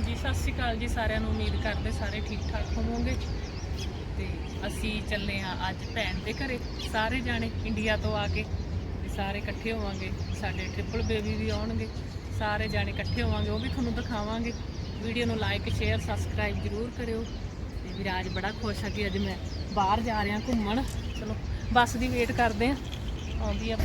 ਹਾਂਜੀ, ਸਤਿ ਸ਼੍ਰੀ ਅਕਾਲ ਜੀ ਸਾਰਿਆਂ ਨੂੰ। ਉਮੀਦ ਕਰਦੇ ਸਾਰੇ ਠੀਕ ਠਾਕ ਹੋਵੋਗੇ। ਤੇ ਅਸੀਂ ਚੱਲੇ ਆ ਅੱਜ ਭੈਣ ਦੇ ਘਰੇ, ਸਾਰੇ ਜਾਣੇ ਇੰਡੀਆ ਤੋਂ ਆ ਕੇ, ਤੇ ਸਾਰੇ ਇਕੱਠੇ ਹੋਵਾਂਗੇ। ਸਾਡੇ ਟ੍ਰਿਪਲ ਬੇਬੀ ਵੀ ਆਉਣਗੇ, ਸਾਰੇ ਜਾਣੇ ਇਕੱਠੇ ਹੋਵਾਂਗੇ, ਉਹ ਵੀ ਤੁਹਾਨੂੰ ਦਿਖਾਵਾਂਗੇ। ਵੀਡੀਓ ਨੂੰ ਲਾਈਕ ਸ਼ੇਅਰ ਸਬਸਕ੍ਰਾਈਬ ਜ਼ਰੂਰ ਕਰਿਓ। ਤੇ ਵਿਰਾਜ ਬੜਾ ਖੁਸ਼ ਆ ਕਿ ਅੱਜ ਮੈਂ ਬਾਹਰ ਜਾ ਰਿਹਾ ਘੁੰਮਣ। ਚਲੋ, ਬੱਸ ਦੀ ਵੇਟ ਕਰਦੇ ਆ ਆਉਂਦੀ ਆ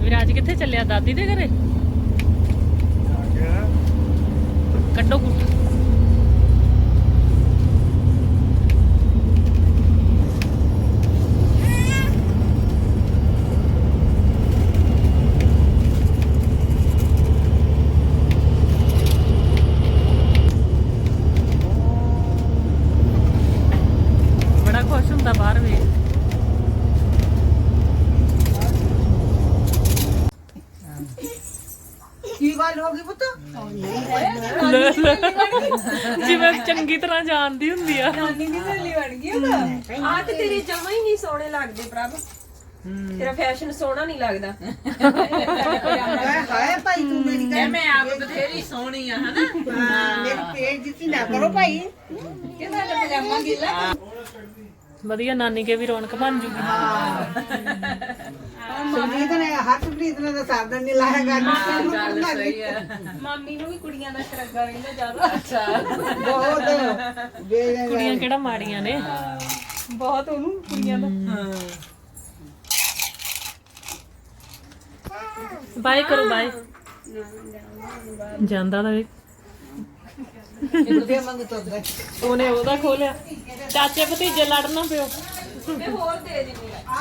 ਵਿਰਾਜ ਕਿੱਥੇ ਚੱਲਿਆ ਦਾਦੀ ਦੇ ਘਰੇ ਕੱਢੋ ਕੁੱਟ ਬੜਾ ਖੁਸ਼ ਹੁੰਦਾ ਬਾਹਰ ਵੇਖ ਕੀ ਗੱਲ ਹੋ ਗਈ ਪੁੱਤ ਜਿਵੇਂ ਚੰਗੀ ਤਰ੍ਹਾਂ ਜਾਣਦੀ ਹੁੰਦੀ ਆ। ਨਾਨੀ ਦੀ ਸਹੇਲੀ ਬਣ ਗਈ ਉਹ ਆ ਤੇ ਤੇਰੇ ਜਮਾ ਹੀ ਨਹੀਂ ਸੋਹਣੇ ਲੱਗਦੇ ਪ੍ਰਭ। ਤੇਰਾ ਫੈਸ਼ਨ ਸੋਹਣਾ ਨਹੀਂ ਲੱਗਦਾ। ਹਾਏ ਹਾਏ ਭਾਈ ਤੂੰ ਮੇਰੀ ਗੱਲ ਮੈਂ ਆਪ ਬਥੇਰੀ ਸੋਹਣੀ ਆ ਹਨਾ? ਹਾਂ, ਮੇਰੀ ਪੇਟ ਜਿੱਤੀ ਨਾ ਕਰੋ ਭਾਈ। ਕਿਹਦਾ ਪਜਾਮਾ ਗਿੱਲਾ? ਵਧੀਆ ਨਾਨੀ ਕੇ ਵੀ ਰੌਣਕ ਬਣ ਜੂਗੀ। ਸੁਨੀਤ ਨੇ ਹੱਥ ਪ੍ਰੀਤ ਨੇ ਤਾਂ ਸਾਧਨ ਨਹੀਂ ਲਾਇਆ ਕਰਨਾ ਗੱਲ ਸਹੀ ਆ ਮਾਮੀ ਨੂੰ ਵੀ ਕੁੜੀਆਂ ਦਾ ਸ਼ਰਗਾ ਰਹਿੰਦਾ ਜ਼ਿਆਦਾ। ਅੱਛਾ। ਬਹੁਤ। ਕੁੜੀਆਂ ਕਿਹੜਾ ਮਾੜੀਆਂ ਨੇ? ਬਹੁਤ ਉਹਨੂੰ ਕੁੜੀਆਂ ਦਾ। ਬਾਏ ਕਰੋ ਬਾਏ। ਜਾਂਦਾ ਦਾ ਵੀ ਕਿੱਥੇ ਮੰਗ ਤੋਦਾ ਉਹਨੇ ਉਹਦਾ ਖੋਲਿਆ। ਚਾਚੇ ਭਤੀਜੇ ਲੜਨਾ ਪਿਓ। ਤੇ ਹੋਰ ਦੇ ਦਿੰਦੀ ਆ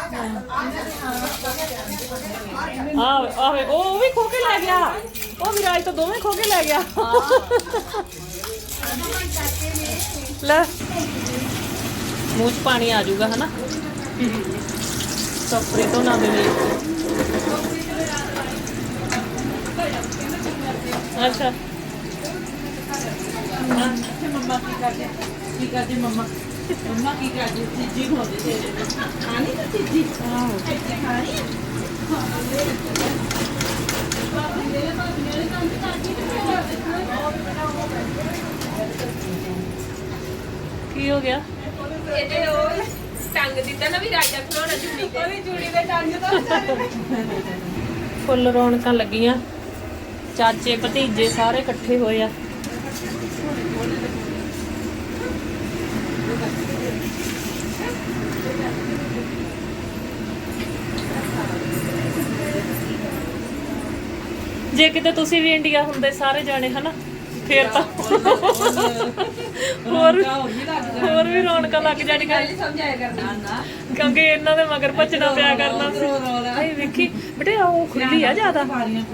ਆ ਆਵੇ ਉਹ ਉਹ ਵੀ ਖੋ ਕੇ ਲੈ ਗਿਆ। ਉਹ ਵਿਰਾਜ ਤੋਂ ਦੋਵੇਂ ਖੋ ਕੇ ਲੈ ਗਿਆ। ਲੈ। ਮੂੰਹ 'ਚ ਪਾਣੀ ਆ ਜਾਊਗਾ, ਹਨਾ? ਸਫਰੇ ਤੋਂ ਨਾ ਦੇਵੇ ਅੱਛਾ। ਮੰਮਾ ਕੀ ਕਰਦੇ ਕੀ ਕਰਦੇ ਮੰਮਾ ਮੰਮਾ ਕੀ ਕਰਦੇ ਤੀਜੀ ਹੁੰਦੀ ਤੇਰੇ ਖਾਣੀ ਤਾਂ ਤੀਜੀ ਇੱਥੇ ਖਾਣੀ ਆ ਕੀ ਹੋ ਗਿਆ? ਇਹਦੇ ਉਹ ਟੰਗ ਦਿੱਤਾ ਨਾ ਵੀ ਰਾਜਾ ਖਲੋਣਾ ਚੁੰਨੀ ਤੇ। ਉਹਦੀ ਚੂੜੀ ਦੇ ਟੰਗ ਤੋਂ। ਫੁੱਲ ਰੌਣਕਾਂ ਲੱਗੀਆਂ। ਚਾਚੇ ਭਤੀਜੇ ਸਾਰੇ ਇਕੱਠੇ ਹੋਏ ਆ। ਜੇ ਕਿਤੇ ਤੁਸੀਂ ਵੀ ਇੰਡੀਆ ਹੁੰਦੇ ਸਾਰੇ ਜਾਣੇ ਹਨਾ? ਫੇਰ ਤਾਂ ਹੋਰ ਹੋਰ ਵੀ ਰੌਣਕਾਂ ਲੱਗ ਜਾਣੀਆਂ। ਸਮਝਾਇਆ ਕਰਨਾ ਨਾ ਕਿਉਂਕਿ ਇਹਨਾਂ ਦੇ ਮਗਰ ਭੱਜਣਾ ਪਿਆ ਕਰਨਾ ਸੀ। ਆਏ ਵੇਖੀ। ਬੇਟੇ ਉਹ ਖੁੱਲੀ ਆ ਜ਼ਿਆਦਾ।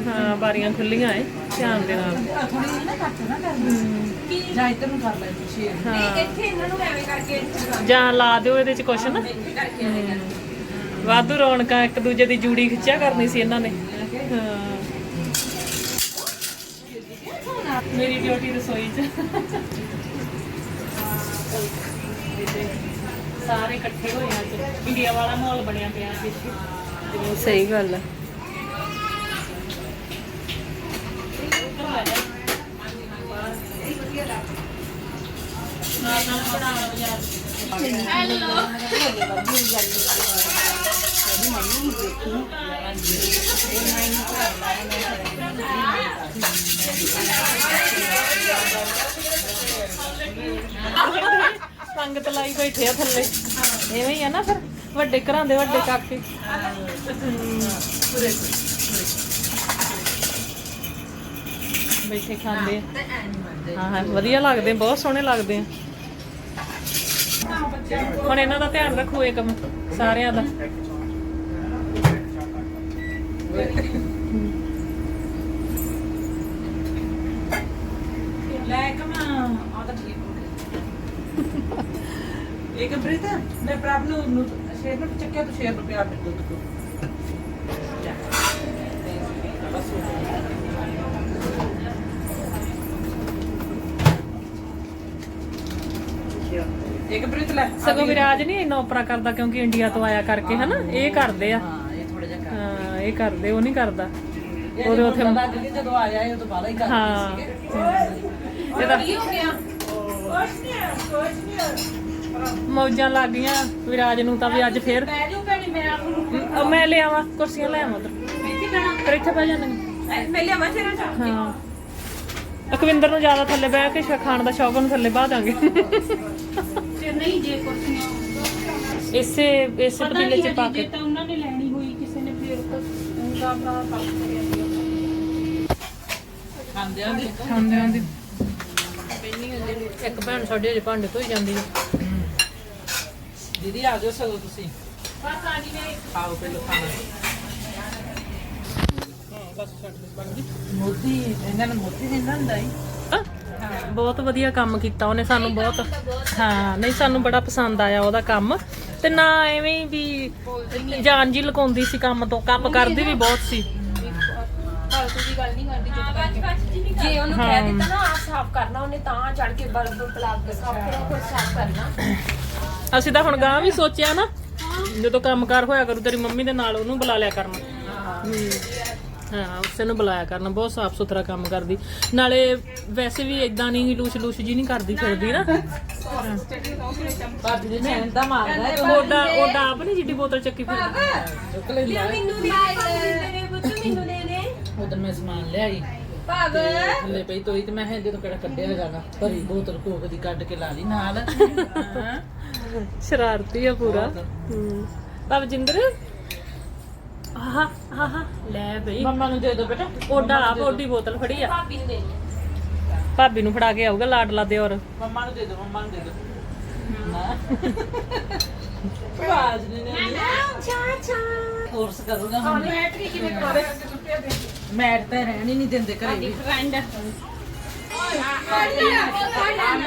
ਹਾਂ ਬਾਰੀਆਂ ਖੁੱਲੀਆਂ ਏ ਧਿਆਨ ਦੇ ਨਾਲ। ਥੋੜੀ ਨਾ ਕੱਟ ਨਾ ਕਰਨੀ ਜਾਂ ਇੱਧਰ ਨੂੰ ਕਰ ਲੈ ਤੁਸੀਂ ਨਹੀਂ ਇੱਥੇ ਇਹਨਾਂ ਨੂੰ ਐਵੇਂ ਕਰਕੇ ਇੱਥੇ ਕਰ- ਜਾਂ ਲਾ ਦਿਓ ਇਹਦੇ ਚ ਕੁਛ ਨਾ। ਵਾਧੂ ਰੌਣਕਾਂ ਇੱਕ ਦੂਜੇ ਦੀ ਜੂੜੀ ਖਿੱਚਿਆ ਕਰਨੀ ਸੀ ਇਹਨਾਂ ਨੇ ਹਾਂ ਮੇਰੀ ਡਿਊਟੀ ਰਸੋਈ 'ਚ। ਸਾਰੇ ਇਕੱਠੇ ਹੋਏ ਆ ਅੱਜ। ਇੰਡੀਆ ਵਾਲਾ ਮਾਹੌਲ ਬਣਿਆ ਪਿਆ ਇੱਥੇ। ਸਹੀ ਗੱਲ ਹੈ ਸੰਗਤ ਲਾਈ ਬੈਠੇ ਆ ਥੱਲੇ। ਐਵੇਂ ਹੀ ਆ ਨਾ ਫਿਰ ਵੱਡੇ ਘਰਾਂ ਦੇ ਵੱਡੇ ਕਾਕੇ। ਬੈਠੇ ਖਾਂਦੇ ਆ। ਹਾਂ ਹਾਂ ਵਧੀਆ ਲੱਗਦੇ ਆ, ਬਹੁਤ ਸੋਹਣੇ ਲੱਗਦੇ ਆ। ਹੁਣ ਇਹਨਾਂ ਦਾ ਧਿਆਨ ਰੱਖੋ ਇਹ ਕੰਮ ਸਾਰਿਆਂ ਦਾ ਲੈ ਕਮਾ ਆ ਤਾਂ ਠੀਕ ਹੋ ਗਿਆ ਇੱਕ ਪ੍ਰੀਤ ਮੈਂ ਪ੍ਰਭ ਨੂੰ ਨੂੰ ਸ਼ੇਰ ਨੂੰ ਚੱਕਿਆ ਤੂੰ ਸ਼ੇਰ ਦੁੱਧ ਜਾ ਬਸ ਹੋ ਗਿਆ ਇੱਕ ਪ੍ਰੀਤ ਲੈ ਸਗੋਂ ਵਿਰਾਜ ਨਹੀਂ ਇੰਨਾ ਉਪਰਾ ਕਰਦਾ ਕਿਉਂਕਿ ਇੰਡੀਆ ਤੋਂ ਆਇਆ ਕਰਕੇ ਹਨਾ? ਇਹ ਕਰਦੇ ਆ। ਹਾਂ ਇਹ ਥੋੜਾ ਜਿਹਾ ਕਰ ਹਾਂ ਇਹ ਕਰਦੇ ਉਹ ਨਹੀਂ ਕਰਦਾ। ਉਹਦੇ ਉੱਥੇ ਜਦੋਂ ਆਇਆ ਇਹ ਤੋਂ ਬਾਅਦ ਹੀ ਕਰਦੇ ਸੀਗੇ। ਇਹਦਾ ਮੌਜਾਂ ਲੱਗ ਗਈਆਂ ਵਿਰਾਜ ਨੂੰ ਤਾਂ ਵੀ ਅੱਜ ਫੇਰ। ਬਹਿ ਜਾਓ ਭੈਣੇ ਮੈਂ ਆਪ ਨੂੰ ਅਹ ਮੈਂ ਲੈ ਆਵਾਂ ਕੁਰਸੀਆਂ ਲੈ ਆਵਾਂ ਉਧਰ। ਇੱਥੇ ਬਹਿਣਾ। ਫਿਰ ਇੱਥੇ ਬਹਿ ਜਾਣਗੇ ਮੈਂ ਲਿਆਵਾਂ ਤੇਰਾ ਚਾਹ। ਹਾਂ। ਅਕਵਿੰਦਰ ਨੂੰ ਜ਼ਿਆਦਾ ਥੱਲੇ ਬਹਿ ਕੇ ਸ਼ਾ- ਖਾਣ ਦਾ ਸ਼ੌਕ ਨੂੰ ਥੱਲੇ ਬਾਹ ਦਾਂਗੇ। ਤੇ ਨਹੀਂ ਜੇ ਕੁਰਸੀਆਂ ਇਸੇ ਇਸੇ ਪਤੀਲੇ ਚ ਪਾ ਕੇ। ਤਾਂ ਉਹਨਾਂ ਨੇ ਲੈਣੀ ਹੋਈ ਕਿਸੇ ਨੇ ਫੇਰ ਉਹਦਾ ਆਪਣਾ ਕੰਮ ਕਰਿਆ ਸੀ। ਖਾਂਦੇ ਆਂ ਦੀ ਖਾਂਦੇ ਆਂਦੇ ਇੱਕ ਭੈਣ ਸਾਡੇ ਅਜੇ ਭਾਂਡੇ ਧੋਈ ਜਾਂਦੀ ਹੈ ਦੀਦੀ ਆ ਜਾਓ ਸਗੋਂ ਤੁਸੀਂ। ਬਸ ਆ ਗਈ ਮੈਂ। ਖਾਓ ਪਹਿਲਾਂ ਖਾਣਾ। ਹਾਂ ਬਸ ਛੱਡ ਦੇ ਬਣ ਗਈ। ਮੋਦੀ ਇਹਨਾਂ ਨੇ ਮੋਦੀ ਦਿੰਦਾ ਹੁੰਦਾ ਹੀ ਹਾਂ, ਬਹੁਤ ਵਧੀਆ ਕੰਮ ਕੀਤਾ ਉਹਨੇ ਸਾਨੂੰ ਬਹੁਤ। ਹਾਂ ਨਹੀਂ ਸਾਨੂੰ ਬੜਾ ਪਸੰਦ ਆਇਆ ਉਹਦਾ ਕੰਮ। ਤੇ ਨਾ ਐਵੇਂ ਵੀ ਜਾਨ ਜੀ ਲਕਾਉਂਦੀ ਸੀ ਕੰਮ ਤੋਂ ਕੰਮ ਕਰਦੀ ਵੀ ਬਹੁਤ ਸੀ। ਫਾਲਤੂ ਦੀ ਗੱਲ ਨਹੀਂ ਕਰਦੀ ਚੁੱਪ ਜੇ ਉਹਨੂੰ ਕਹਿ ਦਿੱਤਾ ਨਾ ਆ ਸਾਫ਼ ਕਰਨਾ ਉਹਨੇ ਤਾਂ ਚੜ ਕੇ ਬਲਬ ਪਲੱਗ ਸਾਫ਼ ਕਰਨਾ ਕੋਈ ਸਾਫ਼ ਕਰਨਾ। ਅਸੀਂ ਤਾਂ ਹੁਣ ਗਾਂ ਵੀ ਸੋਚਿਆ ਨਾ ਜਦੋਂ ਕੰਮਕਾਰ ਹੋਇਆ ਕਰੂ ਤੇਰੀ ਮੰਮੀ ਦੇ ਨਾਲ ਉਹਨੂੰ ਬੁਲਾ ਲਿਆ ਕਰਨਾ। ਹੂੰ। ਹਾਂ ਉਸੇ ਨੂੰ ਬੁਲਾਇਆ ਕਰਨਾ ਬਹੁਤ ਸਾਫ਼ ਸੁਥਰਾ ਕੰਮ ਕਰਦੀ। ਨਾਲੇ ਵੈਸੇ ਵੀ ਇਦਾਂ ਨਹੀਂ ਲੂਸ਼ ਲੂਸ਼ ਜੀ ਨਹੀਂ ਕਰਦੀ ਫਿਰਦੀ ਨਾ। ਭਾਬੀ ਦੇ ਚੈਨ ਦਾ ਮਾਰਦਾ ਹੈ। ਉਹਦਾ ਉਹਦਾ ਆਪ ਨਹੀਂ ਜਿੱਡੀ ਬੋਤਲ ਚੱਕੀ ਫਿਰਦੀ। ਮੈਨੂੰ ਵੀ। ਦੇ ਉਧਰ ਮੈਂ ਸਮਾਨ ਲਿਆਈ। ਭਾਗ ਥੱਲੇ ਪਈ ਤੋਈ ਤੇ ਮੈਂ ਕਿਹਾ ਜਦੋਂ ਕਿਹੜਾ ਕੱਢਿਆ ਜਾਣਾ ਭਰੀ ਬੋਤਲ ਕੋਕ ਦੀ ਕੱਢ ਕੇ ਲਾ ਲਈ ਨਾਲ। ਹਾਂ। ਸ਼ਰਾਰਤੀ ਆ ਪੂਰਾ। ਹੂੰ। ਬਾਬ ਜਿੰਦਰ? ਆਹਾ ਆਹਾ ਲੈ ਬਈ। ਮੰਮਾ ਨੂੰ ਦੇ ਦਿਓ ਬੇਟਾ। ਉਹਦਾ ਆਪ ਉਹਦੀ ਬੋਤਲ ਫੜੀ ਆ। ਭਾਬੀ ਨੂੰ ਦੇ ਦੇ। ਭਾਬੀ ਨੂੰ ਫੜਾ ਕੇ ਆਊਗਾ ਲਾਡਲਾ ਦੇ ਔਰ। ਮੰਮਾ ਨੂੰ ਦੇ ਦਿਓ ਮੰਮਾ ਨੂੰ ਦੇ ਦਿਓ ਨਾ ਆਵਾਜ਼ ਨਹੀਂ ਨੇ ਚਾ ਚਾ ਕੋਰਸ ਕਰੂਗਾ ਹੁਣ। ਬੈਟਰੀ ਕਿਵੇਂ ਕਰੇ ਮੈਟ ਤਾਂ ਰਹਿਣ ਹੀ ਨਹੀਂ ਦਿੰਦੇ ਘਰੇ ਵੀ। ਫਰੈਂਡ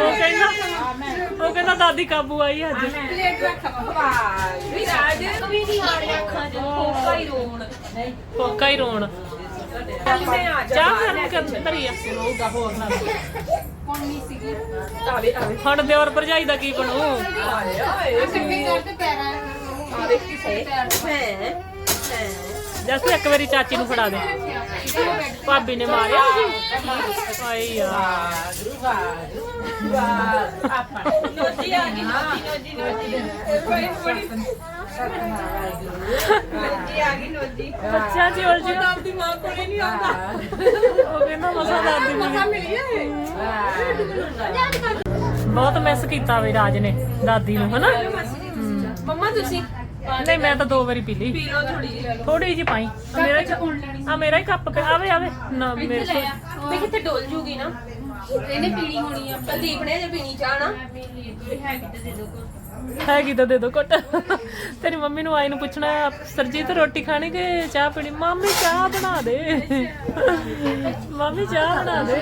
ਉਹ ਕਹਿੰਦਾ ਉਹ ਕਹਿੰਦਾ ਦਾਦੀ ਕਾਬੂ ਆਈ ਅੱਜ। ਪਲੇਟ ਰੱਖ ਵੀ ਰਾਜ ਵੀ ਨਹੀਂ ਆ ਰਿਹਾ ਅੱਖਾਂ 'ਚ ਕੋਕਾ ਹੀ ਰੋਣ। ਕੋਕਾ ਹੀ ਰੋਣ। ਮੈਂ ਆ ਜਾ ਚਾਹ ਗਰਮ ਕਰ ਧਰੀ ਆ ਹੋਊਗਾ ਹੋਰ ਨਾ ਕੌਣੀ ਸੀਗੀ? ਆਵੇ ਆਵੇ। ਹੁਣ ਦਿਓਰ ਭਰਜਾਈ ਦਾ ਕੀ ਬਣੂ? ਆਏ ਆਏ ਕਿੰਨੇ ਕਰਦੇ ਪੈਰਾਂ ਆਵੇ ਕਿਸੇ ਹੈ। ਹੈ। ਜਸ ਇੱਕ ਵਾਰੀ ਚਾਚੀ ਨੂੰ ਫੜਾ ਦੇ। ਭਾਬੀ ਨੇ ਮਾਰਿਆ। ਸੀ ਆਈ ਯਾਰ ਨੋਜੀ ਆ। ਗਈ ਨੋਜੀ ਨੋਜੀ ਨੋਜੀ ਆ ਗਈ ਨੋਜੀ ਬੱਚਿਆਂ ਚ ਉਲਝ ਆਪਦੀ ਮਾਂ ਕੋਲੇ ਨਹੀਂ ਆਉਂਦਾ ਉਹ ਕਹਿੰਦਾ ਮਸਾ ਦਾਦੀ ਨੂੰ ਮਿਲੀ ਹੈ। ਬਹੁਤ ਮਿਸ ਕੀਤਾ ਵੀ ਰਾਜ ਨੇ ਦਾਦੀ ਨੂੰ, ਹਨਾ? ਮੰਮਾ ਤੁਸੀਂ ਨਹੀਂ ਮੈਂ ਤਾਂ ਦੋ ਵਾਰੀ ਪੀ ਲਈ। ਪੀ ਲਓ ਥੋੜੀ ਜਿਹੀ। ਥੋੜੀ ਜਿਹੀ ਪਾਈ। ਆਹ ਮੇਰਾ ਹੀ ਆ ਮੇਰਾ ਹੀ ਕੱਪ ਪਿਆ ਆਵੇ ਆਵੇ। ਨਾ ਮੇਰੇ ਕੋਲ ਮੈਂ ਕਿੱਥੇ ਡੋਲ ਜੂਗੀ ਨਾ। ਇਹਨੇ ਪੀਣੀ ਹੋਣੀ ਆ। ਪ੍ਰਦੀਪ ਨੇ ਜੇ ਪੀਣੀ ਚਾਹ ਨਾ। ਹੈਗੀ ਤਾਂ ਦੇ ਦੋ ਘੁੱਟ। ਤੇਰੀ ਮੰਮੀ ਨੂੰ ਆਈ ਨੂੰ ਪੁੱਛਣਾ ਸਰਜੀਤ ਰੋਟੀ ਖਾਣੀ ਕਿ ਚਾਹ ਪੀਣੀ? ਮੰਮੀ ਚਾਹ ਬਣਾ ਦੇ। ਮੰਮੀ ਚਾਹ ਬਣਾ ਦੇ।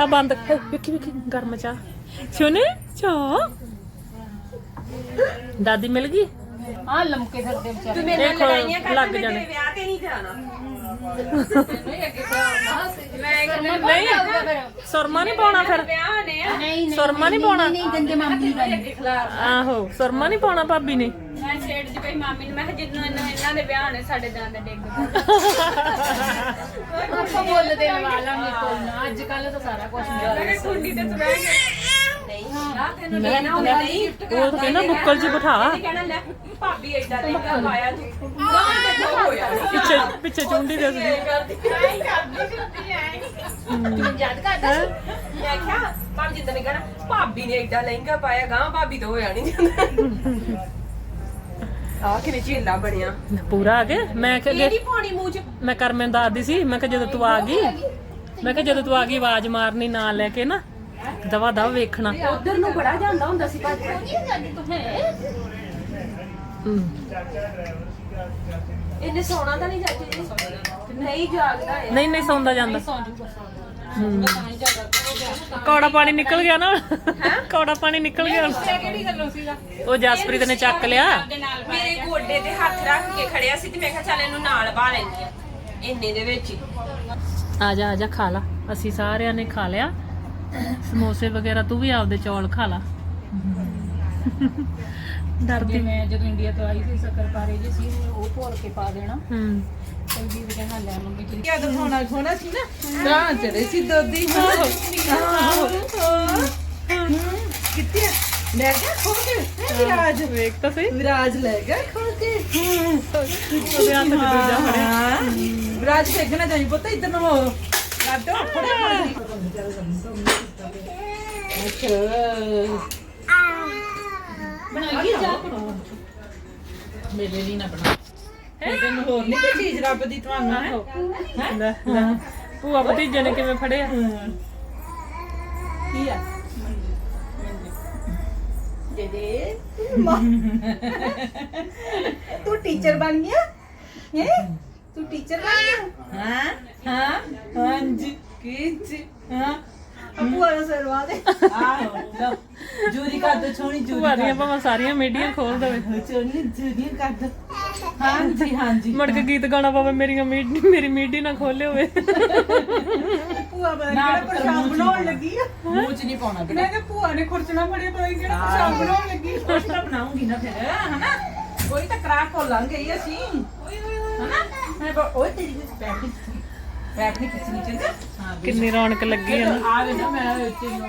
ਆ ਬੰਦ। ਵੇਖੀ ਵੇਖੀ ਗਰਮ ਚਾਹ। ਸੁਣੇ ਚਾਹ। ਦਾਦੀ ਮਿਲ ਗਈ ਆ ਲਮਕੇ ਫਿਰਦੇ ਵਿਚਾਰੇ ਤੂੰ ਮੇਰੇ ਦੇਖੋ, ਨਾਲ ਲੜਾਈਆਂ ਕਰ ਲੱਗ ਮੈਂ ਜਾਣੇ। ਤੇਰੇ ਵਿਆਹ ਤੇ ਨਹੀਂ ਜਾਣਾ ਨਹੀਂ ਸੁਰਮਾ ਨਹੀਂ ਪਾਉਣਾ ਫਿਰ ਵਿਆਹ ਨੇ ਆ ਨਹੀਂ ਸੁਰਮਾ ਨਹੀਂ ਪਾਉਣਾ ਨਹੀਂ ਗੰਦੇ ਮਾਮੀ ਵਾਲੀ ਆਹੋ ਸੁਰਮਾ ਨਹੀਂ ਪਾਉਣਾ ਭਾਬੀ ਨੇ ਮੈਂ ਛੇੜ ਚ ਪਈ ਮਾਮੀ ਨੂੰ ਮੈਂ ਕਿਹਾ ਜਦੋਂ ਇਹਨਾਂ ਇਹਨਾਂ ਦੇ ਵਿਆਹ ਨੇ ਸਾਡੇ ਦੰਦ ਡਿੱਗ ਆਪਾਂ ਬੋਲਦੇ ਲਵਾ ਲਾਂਗੇ ਕੋਈ ਨਾ ਅੱਜ ਕੱਲ ਤਾਂ ਸਾਰਾ ਕੁਝ ਮੈਂ ਕਿਹਾ ਕੁੰਡੀ ਤੇ ਤੁਰਿਆ ਨਹੀਂ। ਹਾਂ। ਤੈਨੂੰ ਲੈਣਾ ਹੁੰਦਾ ਨਹੀਂ। ਉਹ ਤਾਂ ਕਹਿੰਦਾ ਬੁੱਕਲ 'ਚ ਬਿਠਾ। ਇਹਨੇ ਕਹਿਣਾ ਲੈ ਭਾਬੀ ਐਡਾ ਲਹਿੰਗਾ ਪਾਇਆ ਤੂੰ ਗਾਂ ਤੇ ਜੋ ਹੋਇਆ। ਪਿੱਛੇ ਪਿੱਛੇ ਚੁੰਡੀ ਦੱਸਦੀ ਯਾਦ ਕਰਦਾ ਮੈਂ ਕਿਹਾ ਭਾਬੀ ਜਿੰਦ ਨੇ ਕਹਿਣਾ ਭਾਬੀ ਨੇ ਐਡਾ ਲਹਿੰਗਾ ਪਾਇਆ ਗਾਂ ਭਾਬੀ ਤੋਂ ਹੋਇਆ ਨਹੀਂ ਜਾਂਦਾ। ਆ ਕਿਵੇਂ ਝੀਲਾ ਬਣਿਆ। ਪੂਰਾ ਆ ਗਿਆ। ਮੈਂ ਪਾਣੀ ਮੂੰਹ ਚ ਮੈਂ ਕਰਮਨ ਦਾਦੀ ਸੀ। ਮੈਂ ਕਿਹਾ ਜਦੋਂ ਤੂੰ ਆ ਗਈ ਮੈਂ ਕਿਹਾ ਜਦੋਂ ਤੂੰ ਆ ਗਈ ਆਵਾਜ਼ ਮਾਰਨੀ ਨਾ ਲੈ ਕੇ ਨਾ। ਦਵਾ ਦਵਾ ਵੇਖਣਾ ਉਧਰ ਨੂੰ ਬੜਾ ਜਾਂਦਾ ਹੁੰਦਾ ਸੀ ਭਾਜੀ। ਹਮ। ਇਹਨੇ ਸੌਣਾ ਤਾਂ ਨਹੀਂ ਚਾਚੀ ਜੀ। ਨਹੀਂ ਜਾਗਦਾ ਇਹ। ਨਹੀਂ ਨਹੀਂ ਸੌਂਦਾ ਜਾਂਦਾ। ਕੌੜਾ ਪਾਣੀ ਨਿਕਲ ਗਿਆ ਨਾ। ਕੌੜਾ ਪਾਣੀ ਨਿਕਲ ਗਿਆ। ਹੁਣ। ਕਿਹੜੀ ਗੱਲੋਂ ਸੀਗਾ? ਉਹ ਜਸਪ੍ਰੀਤ ਨੇ ਚੱਕ ਲਿਆ। ਮੇਰੇ ਗੋਡੇ ਤੇ ਹੱਥ ਰੱਖ ਕੇ ਖੜਿਆ ਸੀ ਤੇ ਮੈਂ ਕਿਹਾ ਚੱਲ ਇਹਨੂੰ ਨਾਲ ਬਾ ਲੈਂਦੀ ਆ। ਇੰਨੇ ਦੇ ਵਿੱਚ ਹੀ। ਆ ਜਾ ਆ ਜਾ ਖਾ ਲਾ। ਅਸੀਂ ਸਾਰਿਆਂ ਨੇ ਖਾ ਲਿਆ। ਸਮੋਸੇ ਵਗੈਰਾ ਤੂੰ ਵੀ ਆਪਦੇ ਚੌਲ ਖਾ ਲਾ। ਡਰਦੀ ਮੈਂ ਜਦੋਂ ਇੰਡੀਆ ਤੋਂ ਆਈ ਸੀ ਸ਼ੱਕਰਪਾਰੇ ਜੀ ਸੀ ਉਹ ਭੋਰ ਕੇ ਪਾ ਦੇਣਾ। ਹੂੰ। ਚੰਗੀ ਵੀ ਕਹਿਣਾ ਲੈ ਮੰਮੀ ਜੀ। ਕਿਆ ਦਿਖਾਉਣਾ ਖੋਣਾ ਸੀ ਨਾ? ਤਾਂ ਚੜੇ ਸੀ ਦੋਦੀ। ਕਿੱਥੇ? ਲੈ ਗਿਆ ਖੋ ਕੇ। ਵਿਰਾਜ। ਵੇਖ ਤਾਂ ਸਹੀ। ਵਿਰਾਜ ਲੈ ਗਿਆ ਖੋ ਕੇ। ਉਹਦੇ ਹੱਥ 'ਚ ਦੂਜਾ ਫੜਿਆ ਹਾਂ। ਵਿਰਾਜ ਫੇਕਣਾ ਚਾਹੀ ਪੁੱਤ ਇੱਧਰ ਨੂੰ। ਹੋ ਕਾਟੋ ਫੜਿਆ ਅੱਛਾ ਮੇਰੇ ਲਈ ਨਾ ਬਣਾ ਤੈਨੂੰ ਹੋਰ ਨਹੀਂ ਕੋਈ ਚੀਜ਼ ਰੱਬ ਦੀ ਤੁਹਾਨੂੰ ਹੈ ਲੈ ਲੈ ਭੂਆ ਭਤੀਜੇ ਨੇ ਕਿਵੇਂ ਫੜਿਆ ਕੀ ਆ ਦੇ ਤੂੰ ਟੀਚਰ ਬਣ ਗਿਆ ਹੈ? ਤੂੰ ਟੀਚਰ ਬਣ ਗਿਆ ਹਾਂ ਹਾਂ ਹਾਂਜੀ। ਕੀ ਜੀ? ਹਾਂ। ਅਬੂ ਆ ਸਰਵਾ ਦੇ। ਆਹੋ ਲਓ ਜੂਰੀ ਕਰ ਦੋ ਛੋਣੀ ਜੂਰੀ ਭੂਆ ਦੀਆਂ ਭਾਵੇਂ ਸਾਰੀਆਂ ਮੀਡੀਆਂ ਖੋਲ ਦੇਵੇ। ਚੋਣੀ ਜੂਰੀ ਕਰ ਦੋ। ਹਾਂਜੀ ਹਾਂਜੀ। ਮੁੜ ਕੇ ਗੀਤ ਗਾਣਾ ਪਵੇ ਮੇਰੀਆਂ ਮੀਡੀ ਮੇਰੀ ਮੀਡੀ ਨਾ ਖੋਲੇ ਹੋਵੇ। ਭੂਆ ਬਣ ਕਿਹੜਾ ਪ੍ਰਸ਼ਾਦ ਬਣਾਉਣ ਲੱਗੀ ਆ। ਮੂੰਹ ਚ ਨਹੀਂ ਪਾਉਣਾ ਮੈਂ ਕਿਹਾ ਭੂਆ ਨੇ ਖੁਰਚਣਾ ਫੜਿਆ ਪਤਾ ਨੀ ਕਿਹੜਾ ਪ੍ਰਸ਼ਾਦ ਬਣਾਉਣ ਲੱਗੀ। ਕੁਛ ਤਾਂ ਬਣਾਉਂਗੀ ਨਾ ਫਿਰ ਹਨਾ? ਕੋਈ ਤਾਂ ਕਰਾ ਖੋਲਾਂਗੇ ਹੀ ਅਸੀਂ। ਹਨਾ? ਮੈਂ ਬੋ- ਓਏ ਤੇਰੀ ਪੈਪ ਨਹੀਂ ਪੈਪ ਨਹੀਂ ਖਿੱਚਣੀ ਚੰਗਾ? ਹਾਂ ਕਿੰਨੀ ਰੌਣਕ ਲੱਗੀ ਹੈ ਨਾ ਆ ਵੇ ਨਾ ਮੈਂ ਇੱਥੇ ਨੂੰ